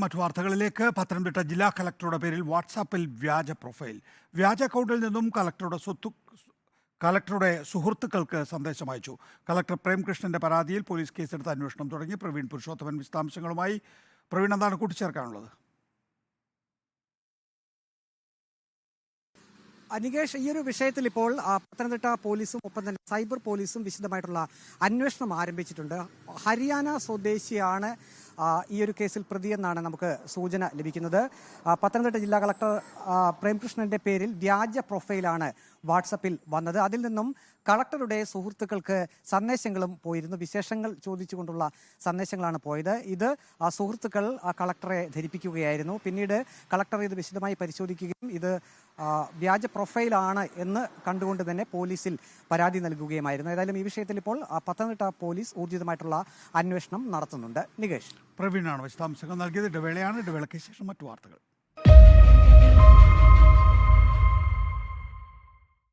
മറ്റു വാർത്തകളിലേക്ക് പത്തനംതിട്ട ജില്ലാ കളക്ടറുടെ പേരിൽ വാട്സാപ്പിൽ വ്യാജ പ്രൊഫൈൽ. വ്യാജ അക്കൗണ്ടിൽ നിന്നും കളക്ടറുടെ സ്വത്തു കളക്ടറുടെ സുഹൃത്തുക്കൾക്ക് സന്ദേശം അയച്ചു. കളക്ടർ പ്രേംകൃഷ്ണന്റെ പരാതിയിൽ പോലീസ് കേസെടുത്ത് അന്വേഷണം തുടങ്ങി. പ്രവീൺ പുരുഷോത്തമൻ വിശദാംശങ്ങളുമായി. പ്രവീൺ എന്താണ് കൂട്ടിച്ചേർക്കാനുള്ളത്? അനികേഷ് ഈ ഒരു വിഷയത്തിൽ ഇപ്പോൾ പത്തനംതിട്ട പോലീസും ഒപ്പം തന്നെ സൈബർ പോലീസും വിശദമായിട്ടുള്ള അന്വേഷണം ആരംഭിച്ചിട്ടുണ്ട്. ഹരിയാന സ്വദേശിയാണ് ഈ ഒരു കേസിൽ പ്രതിയെന്നാണ് നമുക്ക് സൂചന ലഭിക്കുന്നത്. പത്തനംതിട്ട ജില്ലാ കളക്ടർ പ്രേംകൃഷ്ണന്റെ പേരിൽ വ്യാജ പ്രൊഫൈലാണ് വാട്സപ്പിൽ വന്നത്. അതിൽ നിന്നും കളക്ടറുടെ സുഹൃത്തുക്കൾക്ക് സന്ദേശങ്ങളും പോയിരുന്നു. വിശേഷങ്ങൾ ചോദിച്ചുകൊണ്ടുള്ള സന്ദേശങ്ങളാണ് പോയത്. ഇത് ആ സുഹൃത്തുക്കൾ ആ കളക്ടറെ ധരിപ്പിക്കുകയായിരുന്നു. പിന്നീട് കളക്ടർ ഇത് വിശദമായി പരിശോധിക്കുകയും ഇത് വ്യാജ പ്രൊഫൈലാണ് എന്ന് കണ്ടുകൊണ്ട് തന്നെ പോലീസിൽ പരാതി നൽകുകയുമായിരുന്നു. ഏതായാലും ഈ വിഷയത്തിൽ ഇപ്പോൾ പത്തനംതിട്ട പോലീസ് ഊർജിതമായിട്ടുള്ള അന്വേഷണം നടത്തുന്നുണ്ട്. നികേഷ്. പ്രവീണാണ് വിശദാംശങ്ങൾ നൽകിയത്. ഇടവേളയാണ്. ഇടവേളയ്ക്ക് ശേഷം മറ്റു വാർത്തകൾ.